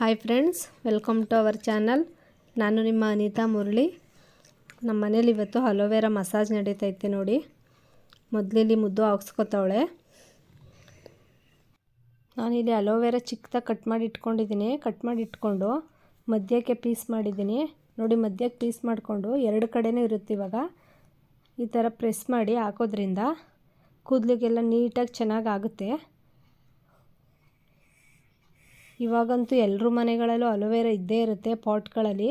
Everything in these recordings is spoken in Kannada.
Hi friends welcome to our channel ನಾನು ನಿಮ್ಮ ಅನಿತಾ ಮುರಳಿ. ನಮ್ಮ ಮನೇಲಿ ಇವತ್ತು ಅಲೋವೆರಾ ಮಸಾಜ್ ನಡೀತೈತೆ ನೋಡಿ. ಮೊದಲಿಲ್ಲಿ ಮುದ್ದು ಹಾಕ್ಸ್ಕೊತಾವಳೆ. ನಾನಿಲ್ಲಿ ಅಲೋವೆರಾ ಚಿಕ್ಕದಾಗಿ ಕಟ್ ಮಾಡಿ ಇಟ್ಕೊಂಡಿದ್ದೀನಿ. ಕಟ್ ಮಾಡಿ ಇಟ್ಕೊಂಡು ಮಧ್ಯಕ್ಕೆ ಪೀಸ್ ಮಾಡಿದ್ದೀನಿ. ನೋಡಿ ಮಧ್ಯಕ್ಕೆ ಪೀಸ್ ಮಾಡಿಕೊಂಡು ಎರಡು ಕಡೆಯೂ ಇರುತ್ತೆ ಇವಾಗ. ಈ ಥರ ಪ್ರೆಸ್ ಮಾಡಿ ಹಾಕೋದ್ರಿಂದ ಕೂದಲಿಗೆಲ್ಲ ನೀಟಾಗಿ ಚೆನ್ನಾಗಿ ಆಗುತ್ತೆ ಇವಾಗಂತೂ ಎಲ್ಲರ ಮನೆಗಳಲ್ಲೂ ಅಲೋವೆರಾ ಇದ್ದೇ ಇರುತ್ತೆ ಪಾಟ್ಗಳಲ್ಲಿ.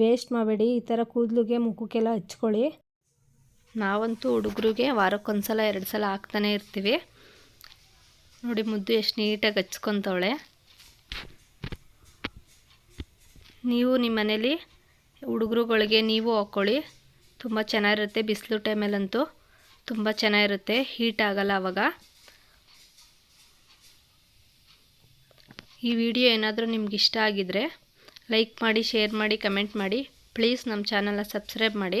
ವೇಸ್ಟ್ ಮಾಡಬೇಡಿ, ಈ ಥರ ಕೂದಲಿಗೆ ಮುಖಕ್ಕೆಲ್ಲ ಹಚ್ಕೊಳ್ಳಿ. ನಾವಂತೂ ಹುಡುಗರಿಗೆ ವಾರಕ್ಕೊಂದ್ಸಲ ಎರಡು ಸಲ ಹಾಕ್ತಾನೆ ಇರ್ತೀವಿ. ನೋಡಿ, ಮುದ್ದು ಎಷ್ಟು ನೀಟಾಗಿ ಹಚ್ಕೊತವಳೆ. ನೀವು ನಿಮ್ಮ ಮನೇಲಿ ಹುಡುಗರುಗಳಿಗೆ ನೀವು ಹಾಕ್ಕೊಳ್ಳಿ. ತುಂಬ ಚೆನ್ನಾಗಿರುತ್ತೆ, ಬಿಸಿಲು ಟೈಮಲ್ಲಂತೂ ತುಂಬ ಚೆನ್ನಾಗಿರುತ್ತೆ ಹೀಟ್ ಆಗಲ್ಲ ಆವಾಗ ಈ ವಿಡಿಯೋ ಏನಾದರೂ ನಿಮ್ಗೆ ಇಷ್ಟ ಆಗಿದ್ರೆ ಲೈಕ್ ಮಾಡಿ, ಶೇರ್ ಮಾಡಿ, ಕಮೆಂಟ್ ಮಾಡಿ. ಪ್ಲೀಸ್ ನಮ್ಮ ಚಾನಲ್ನ ಸಬ್ಸ್ಕ್ರೈಬ್ ಮಾಡಿ.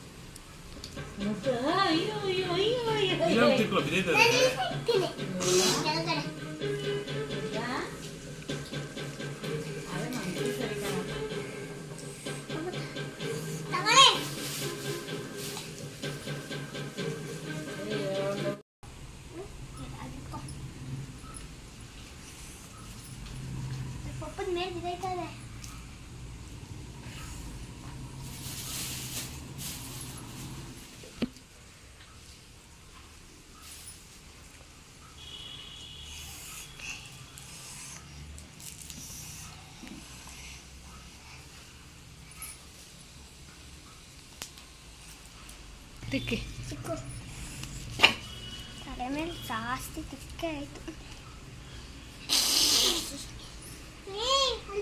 いらん結構見れたよ。ತಿಕ್ಕಿ. ತಲೆ ಮೇಲೆ ಜಾಸ್ತಿ ತಿಕ್ಕೆ ಆಯ್ತು.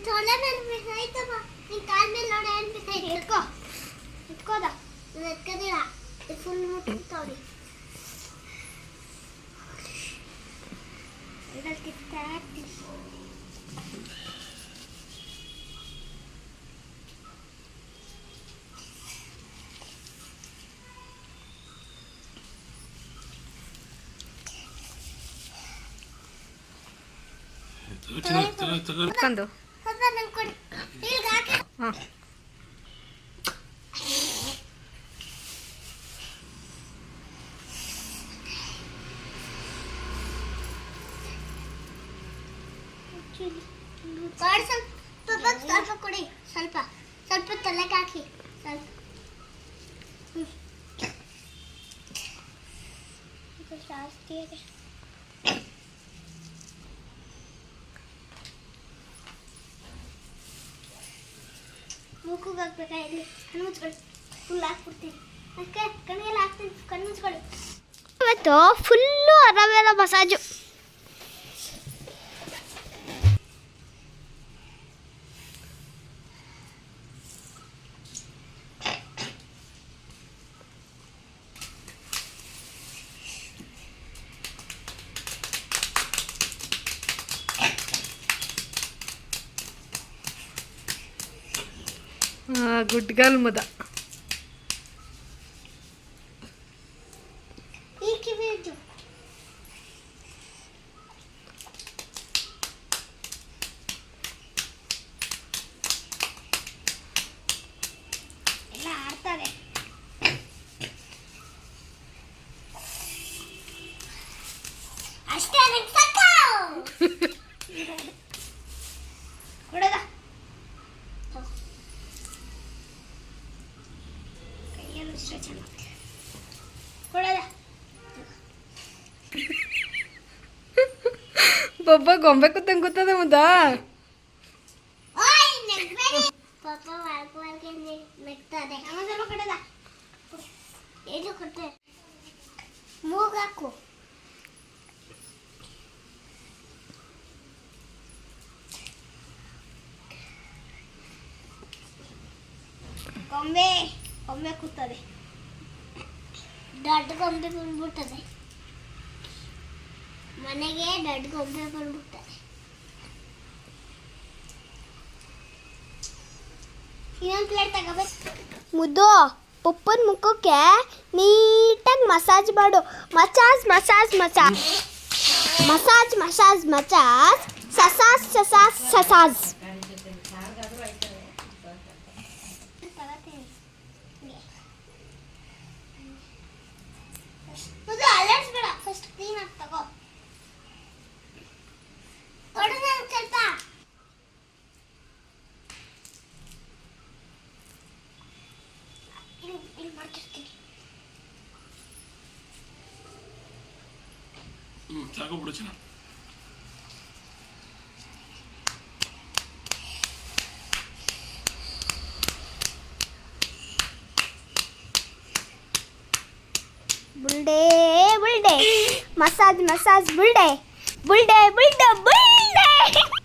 ತೊಲೆ ಮೇಲೆ ಬಿಸಾಯ್ತಮ್ಮ ನಿನ್ ಕಾಲ್ ಮೇಲೆ ನೋಡಿ ಏನ್ ಬಿಸಾಯ್ತು ಇಟ್ಕೋ. ಇಟ್ಕೋದ. ನಾನು ಎತ್ಕೋದಿಲ್ಲ. ಫುಲ್ ಇದ್ರಲ್ಲಿ ಕಿತ್ತಾಕ್ತಿ ಒಂದು ಹಾಂ ಸ್ವಲ್ಪ ಕೊಡಿ ಸ್ವಲ್ಪ ಸ್ವಲ್ಪ ತಲೆಗೆ ಹಾಕಿ ಸ್ವಲ್ಪ ಮೂಕಿಗೆ ಹಾಕ್ಬೇಕಾ ಇಲ್ಲಿ ಕಣ್ಣು ಮುಚ್ಕೊಳ್ಳಿ. ಫುಲ್ ಹಾಕ್ಬಿಡ್ತೀನಿ. ಅದಕ್ಕೆ ಕಣ್ಣಿಗೆಲ್ಲ ಹಾಕ್ತೀನಿ. ಕಣ್ಣು ಮುಚ್ಕೊಳ್ಳಿ. ಇವತ್ತು ಫುಲ್ಲು ಅರವೇರ ಮಸಾಜು. గుడ్ గర్ల్ ముద ಬೊಬ್ಬ ಗೊಂಬೆ ಕೂತಂಗೆ ಕೂತದ ಮುದ ಓಯ್ ನಗ್ಬೇಡಿ ಪಾಪ ವಾಲ್ಕ ವಾಲ್ಕ ನಗ್ತದೆ ನಮ್ಮ ಸ್ವಲ್ಪ ಕಡೆದ ಇದು ಕೊಟ್ಟೆ ಮೂಗಾಕು ಗೊಂಬೆ ಗೊಂಬೆ ಕೂತದೆ ದೊಡ್ಡ ಗೊಂಬೆ ಬಂದ್ಬಿಟ್ಟದೆ. ಮನೆಗೆ ದೊಡ್ಡ ಗೊಂಬೆ ಬಂದ್ಬಿಟ್ಟದೆ. ಇನ್ನೊಂದು ಪ್ಲೇಟ್ ತಗೋಬೇಕು ಮುದ್ದು ಪಪ್ಪನ ಮುಖಕ್ಕೆ ನೀಟಾಗಿ ಮಸಾಜ್ ಮಾಡು. Massage massage massage. Massage massage massage. ಸಸಾಸ್ ಸಸಾಸ್ ಸಸಾಜ್. 작업으로 진합. 물대 물대. 마사지 마사지 물대. 물대 물대 물대.